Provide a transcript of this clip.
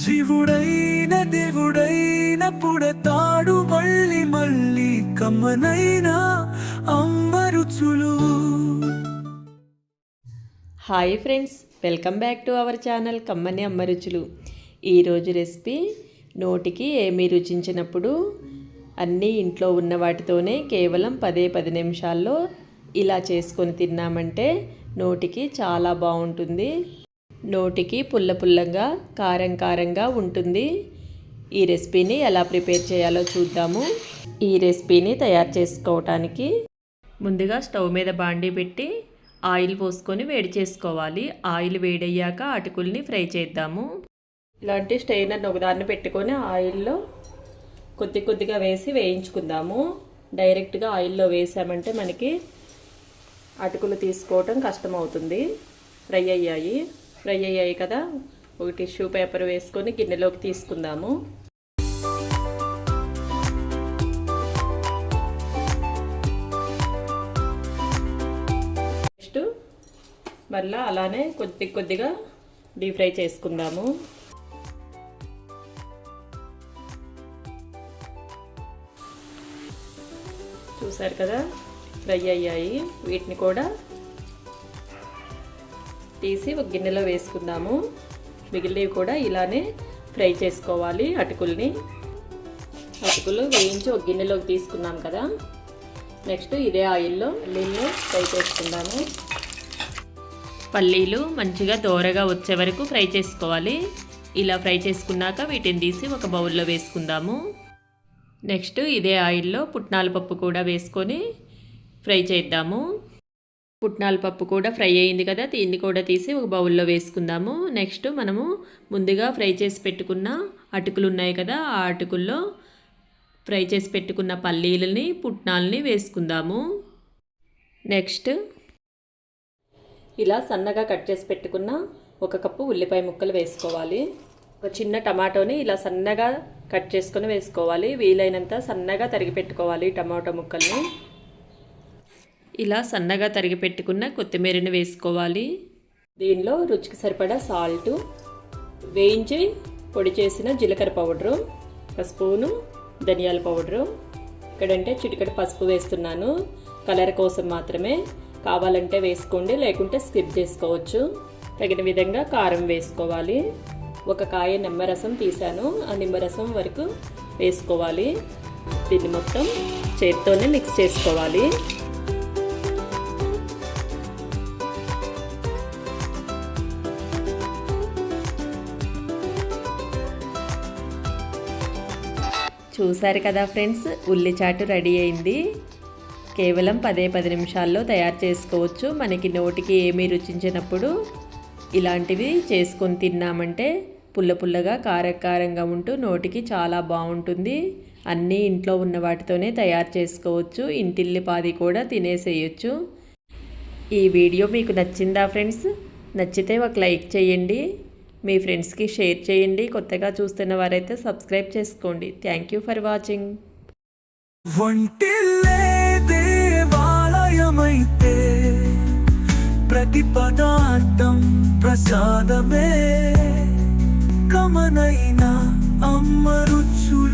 జీవుడైన దేవుడైన పుడతాడు మళ్ళీ మళ్ళీ కమ్మనైన అమ్మరుచులు hi friends welcome back to our channel కమ్మని అమ్మ రుచులు ఈరోజు రెసిపీ నోటికి ఏమీ రుచించినప్పుడు అన్నీ ఇంట్లో ఉన్న వాటితోనే కేవలం పదే పది నిమిషాల్లో ఇలా చేసుకొని తిన్నామంటే నోటికి చాలా బాగుంటుంది. నోటికి పుల్ల పుల్లంగా కారం కారంగా ఉంటుంది. ఈ రెసిపీని ఎలా ప్రిపేర్ చేయాలో చూద్దాము. ఈ రెసిపీని తయారు చేసుకోవటానికి ముందుగా స్టవ్ మీద బాండీ పెట్టి ఆయిల్ పోసుకొని వేడి చేసుకోవాలి. ఆయిల్ వేడయ్యాక అటుకుల్ని ఫ్రై చేద్దాము. ఇలాంటి స్టెయినర్ ఒకదాన్ని పెట్టుకొని ఆయిల్లో కొద్ది కొద్దిగా వేసి వేయించుకుందాము. డైరెక్ట్గా ఆయిల్లో వేసామంటే మనకి అటుకులు తీసుకోవటం కష్టమవుతుంది. ఫ్రై అయ్యాయి. ఫ్రై అయ్యాయి కదా. ఒక టిష్యూ పేపర్ వేసుకొని గిన్నెలోకి తీసుకుందాము. నెక్స్ట్ మళ్ళీ అలానే కొద్ది కొద్దిగా డీప్ ఫ్రై చేసుకుందాము. చూసారు కదా ఫ్రై అయ్యాయి. వీటిని కూడా తీసి ఒక గిన్నెలో వేసుకుందాము. మిగిలినవి కూడా ఇలానే ఫ్రై చేసుకోవాలి అటుకుల్ని. అటుకులు వేయించి ఒక గిన్నెలోకి తీసుకున్నాం కదా. నెక్స్ట్ ఇదే ఆయిల్లో పల్లీలు ఫ్రై చేసుకుందాము. పల్లీలు మంచిగా దోరగా వచ్చే వరకు ఫ్రై చేసుకోవాలి. ఇలా ఫ్రై చేసుకున్నాక వీటిని తీసి ఒక బౌల్లో వేసుకుందాము. నెక్స్ట్ ఇదే ఆయిల్లో పుట్నాల పప్పు కూడా వేసుకొని ఫ్రై చేద్దాము. పుట్నాల పప్పు కూడా ఫ్రై అయింది కదా దీన్ని కూడా తీసి ఒక బౌల్లో వేసుకుందాము. నెక్స్ట్ మనము ముందుగా ఫ్రై చేసి పెట్టుకున్న అటుకులు ఉన్నాయి కదా ఆ అటుకుల్లో ఫ్రై చేసి పెట్టుకున్న పల్లీలని పుట్నాలని వేసుకుందాము. నెక్స్ట్ ఇలా సన్నగా కట్ చేసి పెట్టుకున్న ఒక కప్పు ఉల్లిపాయ ముక్కలు వేసుకోవాలి. ఒక చిన్న టమాటోని ఇలా సన్నగా కట్ చేసుకొని వేసుకోవాలి. వీలైనంత సన్నగా తరిగి పెట్టుకోవాలి టమాటో ముక్కల్ని. ఇలా సన్నగా తరిగి పెట్టుకున్న కొత్తిమీరని వేసుకోవాలి. దీనిలో రుచికి సరిపడా సాల్ట్ వేయించి పొడి చేసిన జీలకర్ర పౌడరు ఒక స్పూను ధనియాల పౌడరు ఇక్కడంటే చిటికటి పసుపు వేస్తున్నాను. కలర్ కోసం మాత్రమే కావాలంటే వేసుకోండి లేకుంటే స్కిప్ చేసుకోవచ్చు. తగిన విధంగా కారం వేసుకోవాలి. ఒక కాయ నిమ్మరసం తీసాను ఆ నిమ్మరసం వరకు వేసుకోవాలి. దీన్ని మొత్తం చేత్తోనే మిక్స్ చేసుకోవాలి. చూశారు కదా ఫ్రెండ్స్ ఉల్లి చాటు రెడీ అయింది. కేవలం పదే పది నిమిషాల్లో తయారు చేసుకోవచ్చు. మనకి నోటికి ఏమీ రుచించినప్పుడు ఇలాంటివి చేసుకొని తిన్నామంటే పుల్ల పుల్లగా కారకారంగా ఉంటూ నోటికి చాలా బాగుంటుంది. అన్నీ ఇంట్లో ఉన్న వాటితోనే తయారు చేసుకోవచ్చు. ఇంటిల్లిపాది కూడా తినేసేయచ్చు. ఈ వీడియో మీకు నచ్చిందా ఫ్రెండ్స్? నచ్చితే ఒక లైక్ చేయండి. మీ ఫ్రెండ్స్కి షేర్ చేయండి. కొత్తగా చూస్తున్న వారైతే సబ్స్క్రైబ్ చేసుకోండి. Thank you for watching. దేవాలయమైతే ప్రతి పదార్థం ప్రసాదమే. కమనైనా అమ్మరుచుడు